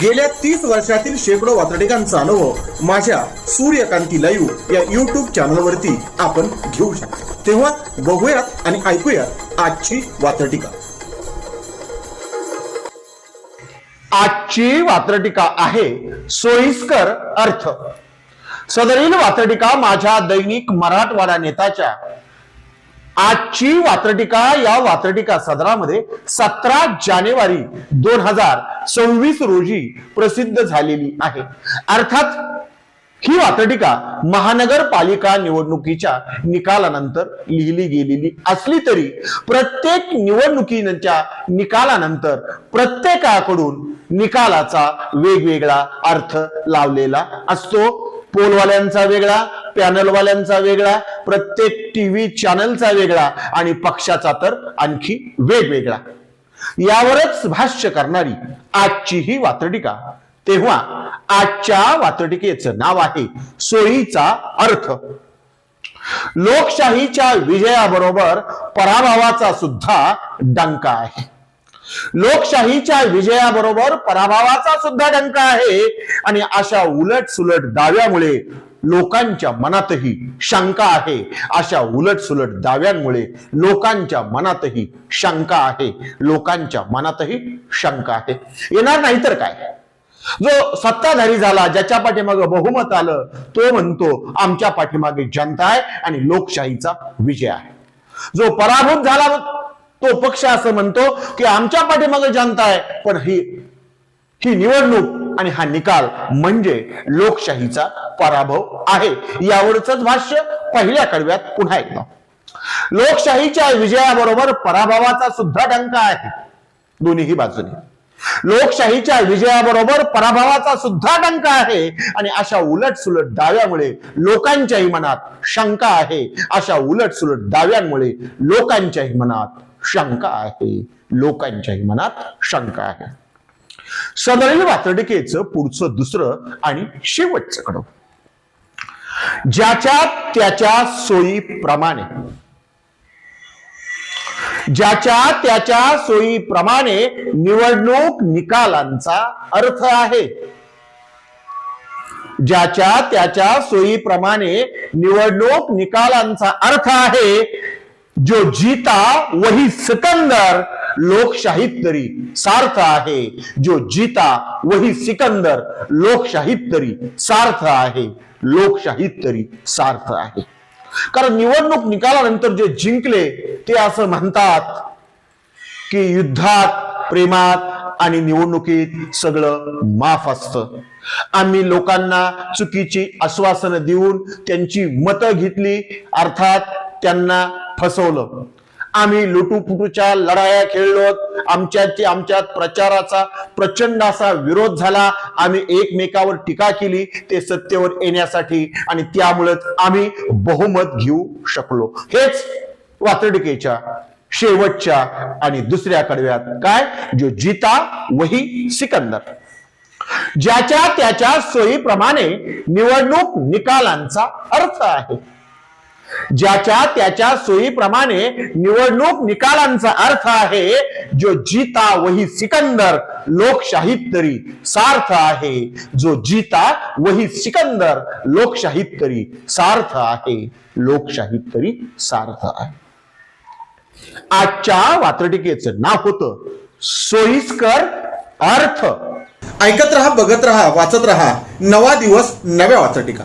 गेल्या तीस वर्षातील शेकडो वातडिकांचा अनुभव माझ्या सूर्यकांती लाईव्ह या युट्यूब चॅनलवरती आपण घेऊ शकतो. तेव्हा बघूयात आणि ऐकूयात आजची वातडिका आजची वात्रटिका आहे सोयीस्कर अर्थ. सदरील वात्रटिका माझ्या दैनिक मराठवाडा नेताच्या आजची वात्रटिका या वात्रटिका सदरामध्ये सतरा जानेवारी दोन हजार सव्वीस रोजी प्रसिद्ध झालेली आहे. अर्थात ही वात्रटिका महानगरपालिका निवडणुकीच्या निकालानंतर लिहिली गेलेली असली तरी प्रत्येक निवडणुकीच्या निकालानंतर प्रत्येकाकडून निकालाचा वेगवेगळा अर्थ लावलेला असतो. पोलवाल्यांचा वेगळा पॅनलवाल्यांचा वेगळा प्रत्येक टीव्ही चॅनलचा वेगळा आणि पक्षाचा तर आणखी वेगवेगळा. यावरच भाष्य करणारी आजची ही वात्रटिका. तेव्हा आजच्या वात्रटिकेचं नाव आहे सोयीचा अर्थ. लोकशाहीच्या विजयाबरोबर पराभवाचा सुद्धा डंका आहे. लोकशाहीच्या विजयाबरोबर पराभवाचा सुद्धा डंका आहे. आणि अशा उलट सुलट दाव्यामुळे लोकांच्या मनातही शंका आहे. अशा उलट सुलट दाव्यांमुळे लोकांच्या मनातही शंका आहे. लोकांच्या मनातही शंका आहे. येणार नाही तर काय? जो सत्ताधारी झाला ज्याच्या पाठीमागे बहुमत आलं तो म्हणतो आमच्या पाठीमागे जनता आहे आणि लोकशाहीचा विजय आहे. जो पराभूत झाला तो पक्ष असं म्हणतो की आमच्या पाठीमागे जनता आहे. पण ही ही निवडणूक आणि हा निकाल म्हणजे लोकशाहीचा पराभव आहे. यावरच भाष्य पहिल्या कडव्यात पुन्हा एकदा. लोकशाहीच्या विजयाबरोबर पराभवाचा सुद्धा डंका आहे. दोन्हीही बाजूने. लोकशाहीच्या विजयाबरोबर पराभवाचा सुद्धा डंका आहे. आणि अशा उलट सुलट दाव्यामुळे लोकांच्याही मनात शंका आहे. अशा उलट सुलट दाव्यांमुळे लोकांच्याही मनात शंका आहे. लोकांच्याही मनात शंका आहे. सदरील वातडिकेचं पुढचं दुसरं आणि शेवटचं कडव. ज्याच्या त्याच्या सोयीप्रमाणे ज्याच्या त्याच्या सोयीप्रमाणे निवडणूक निकालांचा अर्थ आहे. ज्याच्या त्याच्या सोयीप्रमाणे निवडणूक निकालांचा अर्थ आहे जो जीता वही सिकंदर लोकशाहीत तरी सार्थ आहे. जो जीता वही सिकंदर लोकशाहीत तरी सार्थ आहे. लोकशाहीत तरी सार्थ आहे. कारण निवडणूक निकालानंतर जे जिंकले ते असं म्हणतात की युद्धात प्रेमात आणि निवडणुकीत सगळं माफ असतं. आम्ही लोकांना चुकीची आश्वासनं देऊन त्यांची मतं घेतली अर्थात त्यांना फसवलं. आम्ही लुटूफुटूच्या लढाया खेळलो आमच्या आमच्यात प्रचाराचा प्रचंड असा विरोध झाला. आम्ही एकमेकावर टीका केली. ते सत्तेवर येण्यासाठी आणि त्यामुळेच आम्ही बहुमत घेऊ शकलो. हेच वातडकेच्या शेवटच्या आणि दुसऱ्या कडव्यात. काय? जो जिता वही सिकंदर. ज्याच्या त्याच्या सोयीप्रमाणे निवडणूक निकालांचा अर्थ आहे. ज्याच्या त्याच्या सोयीप्रमाणे निवडणूक निकालांचा अर्थ आहे जो जीता वही सिकंदर लोकशाहीत तरी सार्थ आहे. जो जीता वही सिकंदर लोकशाहीत तरी सार्थ आहे. लोकशाहीत तरी सार्थ आहे. आजच्या वात्रटिकेचं नाव होतं सोयीस्कर अर्थ. ऐकत रहा बघत रहा वाचत रहा. नवा दिवस नव्या वात्रटिका.